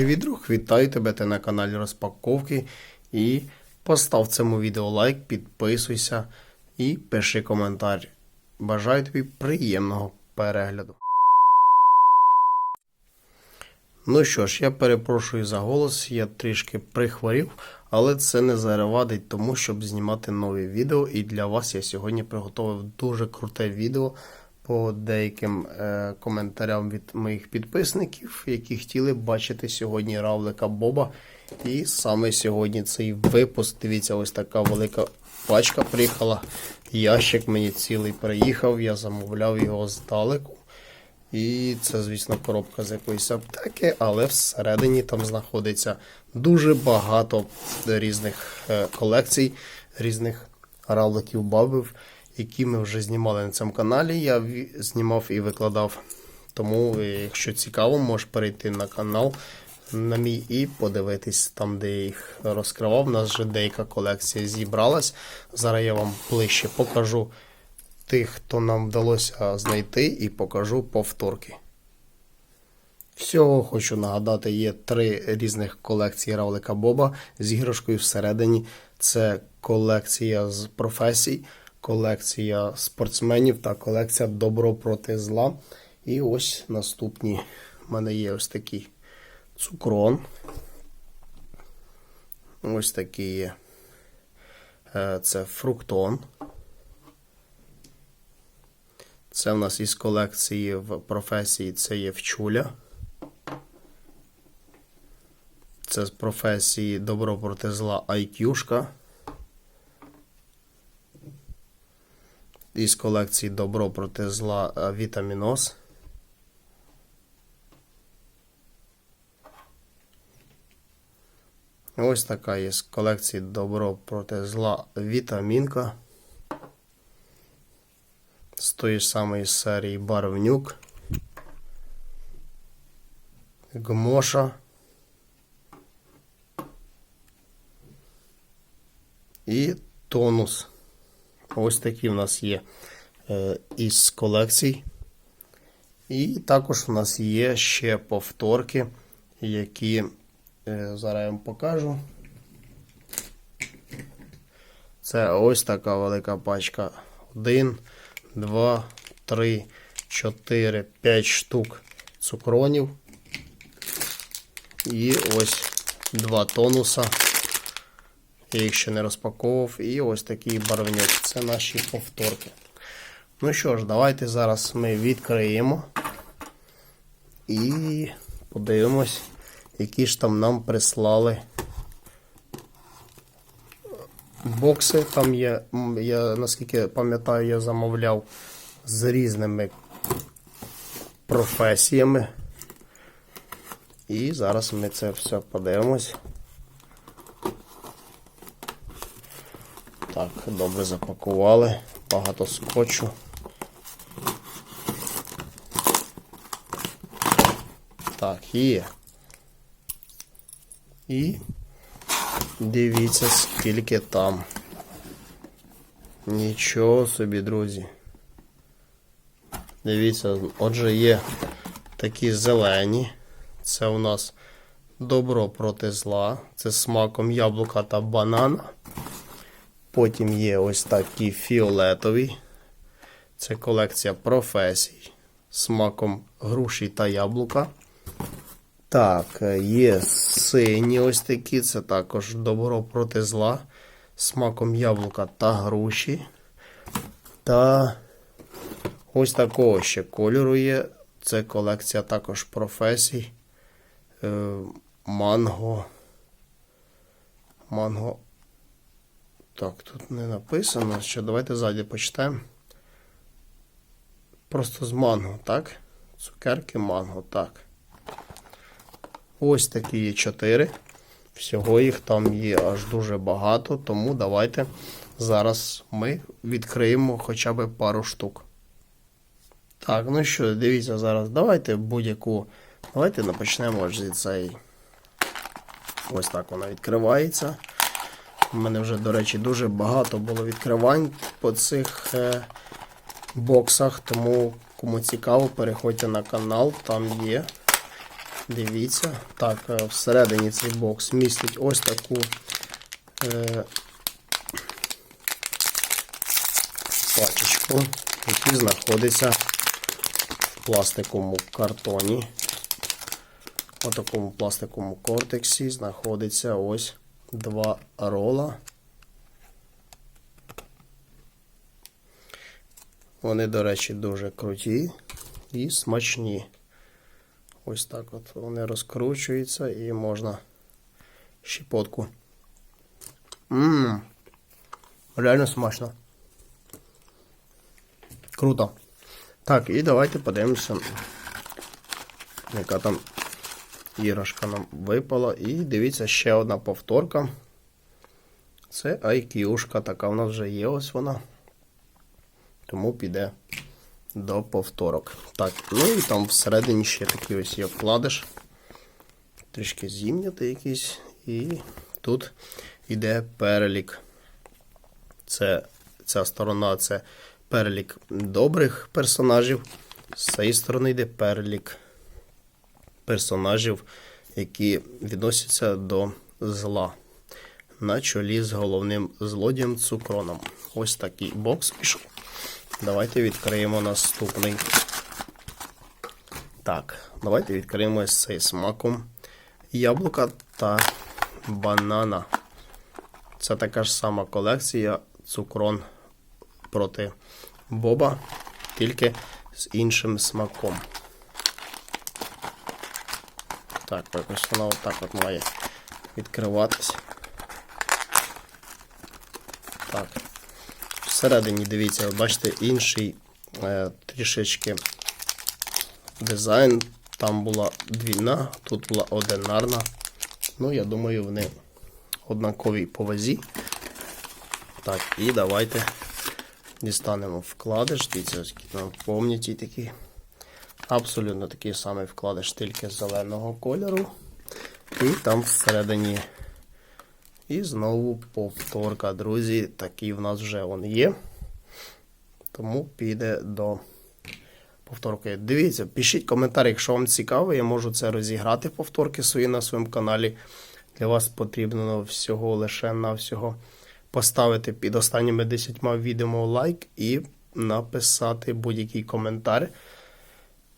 Привіт, друг! Вітаю тебе ти на каналі Розпаковки. І постав цьому відео лайк, підписуйся і пиши коментар. Бажаю тобі приємного перегляду. Ну що ж, я перепрошую за голос, я трішки прихворів, але це не завадить тому, щоб знімати нові відео. І для вас я сьогодні приготував дуже круте відео по деяким е, коментарям від моїх підписників, які хотіли бачити сьогодні равлика Боба. І саме сьогодні цей випуск. Дивіться, ось така велика пачка приїхала. Ящик мені цілий приїхав, я замовляв його здалеку. І це, звісно, коробка з якоїсь аптеки, але всередині там знаходиться дуже багато різних е, колекцій, різних равликів бабів, які ми вже знімали на цьому каналі. Я знімав і викладав. Тому, е, якщо цікаво, можеш перейти на канал на мій і подивитись там, де я їх розкривав. У нас вже деяка колекція зібралась. Зараз я вам ближче покажу тих, хто нам вдалося знайти, і покажу повторки. Всього хочу нагадати, є три різних колекції Равлика Боба з іграшкою всередині. Це колекція з професій, колекція спортсменів та колекція добро проти зла. І ось наступні. У мене є ось такий цукрон. Ось такий є. Е, Це фруктон. Це в нас із колекції в професії це є вчуля. Це з професії добро проти зла IQ-шка. Із колекції добро проти зла е, Вітамінос. Ось така є з колекції добро проти зла Вітамінка з тої ж самої серії Барвнюк, Гмоша і Тонус. Ось такі в нас є е, із колекцій. І також у нас є ще повторки, які е, зараз я вам покажу. Це ось така велика пачка. Один, два, три, чотири, п'ять штук цукронів. І ось два тонуса. Я їх ще не розпаковував. І ось такий барвньок. Це наші повторки. Ну що ж, давайте зараз ми відкриємо і подивимось, які ж там нам прислали бокси. Там є, я наскільки пам'ятаю, я замовляв з різними професіями. І зараз ми це все подивимось. Так, добре запакували, багато скотчу. Так, є. І дивіться, скільки там. Нічого собі, друзі. Дивіться, отже, є такі зелені. Це у нас добро проти зла. Це смаком яблука та банана. Потім є ось такі фіолетові. Це колекція професій. з Смаком груші та яблука. Так, є сині ось такі. Це також добро проти зла. Смаком яблука та груші. Та ось такого ще кольору є. Це колекція також професій. Е, манго. Манго. Так, тут не написано. Що давайте ззаді почитаємо. Просто з манго, так? Цукерки манго, так. Ось такі є чотири. Всього їх там є аж дуже багато, тому давайте зараз ми відкриємо хоча б пару штук. Так, ну що, дивіться зараз, давайте будь-яку. Давайте почнемо аж зі цієї. Ось так вона відкривається. У мене вже, до речі, дуже багато було відкривань по цих е, боксах, тому кому цікаво, переходьте на канал, там є Дивіться. Так, е, всередині цей бокс містить ось таку е, пачечку, який знаходиться в пластиковому картоні. У такому пластиковому кортексі знаходиться ось два рола. Вони, до речі, дуже круті і смачні. Ось так от вони розкручуються і можна щепотку. Ммм, реально смачно. Круто. Так, і давайте подивимося, яка там іграшка нам випала. І дивіться, ще одна повторка. Це IQ-шка, така в нас вже є ось вона. Тому піде до повторок. Так, ну і там всередині ще такий ось є вкладиш. Трішки зімняти якийсь. І тут йде перелік. Це ця сторона це перелік добрих персонажів. З цієї сторони йде перелік персонажів, які відносяться до зла. На чолі з головним злодієм Цукроном. Ось такий бокс пішов. Давайте відкриємо наступний. Так, давайте відкриємо з цей смаком яблука та банана. Це така ж сама колекція цукрон проти Боба, тільки з іншим смаком. Так, якось вона отак от має відкриватись. Так. Всередині, дивіться, ви бачите, інший е, трішечки дизайн. Там була двійна, тут була одинарна. Ну, я думаю, вони однакові по вазі. Так, і давайте дістанемо вкладиш. Дивіться, ось там помніті такі. Абсолютно такий самий вкладиш, тільки зеленого кольору. І там всередині. І знову повторка, друзі. Такий в нас вже він є. Тому піде до повторки. Дивіться, пишіть коментар, якщо вам цікаво, я можу це розіграти повторки свої на своєму каналі. Для вас потрібно всього лише на всього поставити під останніми 10 відео лайк і написати будь-який коментар.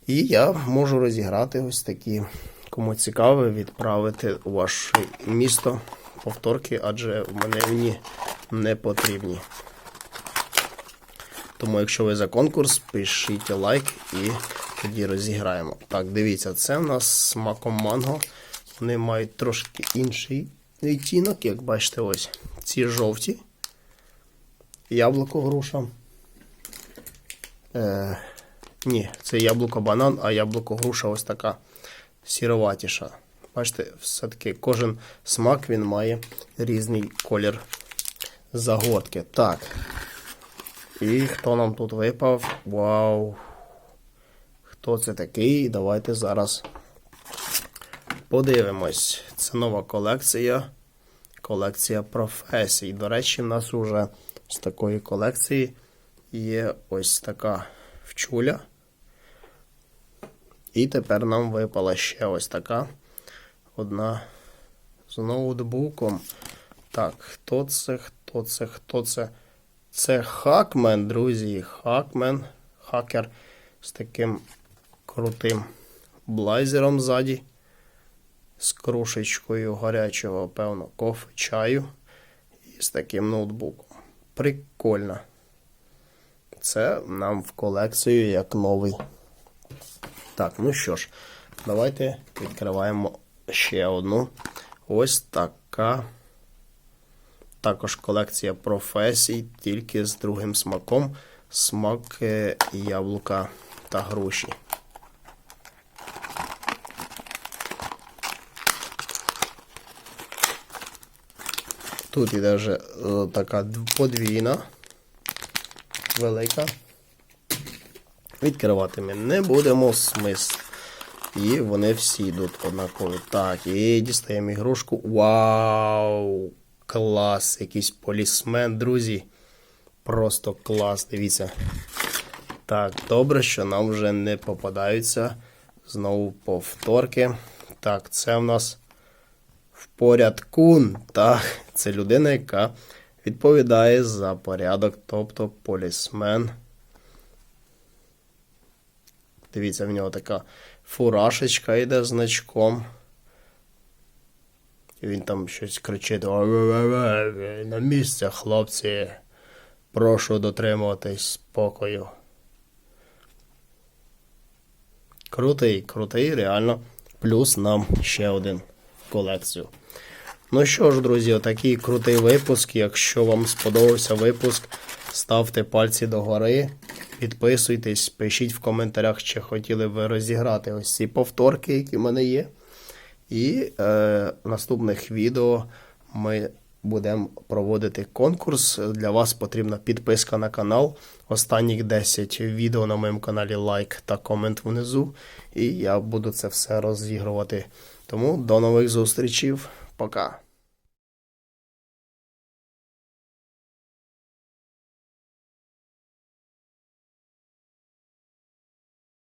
І я можу розіграти ось такі, кому цікаво, відправити у ваше місто повторки, адже в мене вони не потрібні. Тому, якщо ви за конкурс, пишіть лайк і тоді розіграємо. Так, дивіться, це в нас смаком манго. Вони мають трошки інший відтінок, як бачите, ось ці жовті. Яблуко груша. Е, ні, це яблуко банан, а яблуко груша ось така сіроватіша. Бачите, все-таки кожен смак він має різний колір загортки. Так. І хто нам тут випав? Вау! Хто це такий? Давайте зараз подивимось. Це нова колекція. Колекція професій. До речі, в нас вже з такої колекції є ось така вчуля. І тепер нам випала ще ось така одна з ноутбуком. Так, хто це? Хто це? Хто це? Це хакмен, друзі. Хакмен, хакер з таким крутим блайзером ззаді. З крушечкою гарячого, певно, кофе, чаю. І з таким ноутбуком. Прикольно. Це нам в колекцію як новий. Так, ну що ж, давайте відкриваємо ще одну. Ось така. Також колекція професій, тільки з другим смаком. Смак яблука та груші. Тут іде вже е, така подвійна, велика. Відкривати ми не будемо смисл. І вони всі йдуть однакові. Так, і дістаємо ігрушку. Вау! Клас! Якийсь полісмен, друзі. Просто клас, дивіться. Так, добре, що нам вже не попадаються знову повторки. Так, це в нас в порядкун. Так, це людина, яка відповідає за порядок, тобто полісмен. Дивіться, в нього така фуражечка йде значком. І він там щось кричить: «Ой-ой-ой, на місце, хлопці. Прошу дотримуватись спокою. Крутий, крутий, реально. Плюс нам ще один в колекцію. Ну що ж, друзі, отакий крутий випуск. Якщо вам сподобався випуск, ставте пальці догори, підписуйтесь, пишіть в коментарях, чи хотіли ви розіграти ось ці повторки, які в мене є. І е, наступних відео ми будемо проводити конкурс. Для вас потрібна підписка на канал. Останніх 10 відео на моєму каналі лайк та комент внизу. І я буду це все розігрувати. Тому до нових зустрічей. Пока.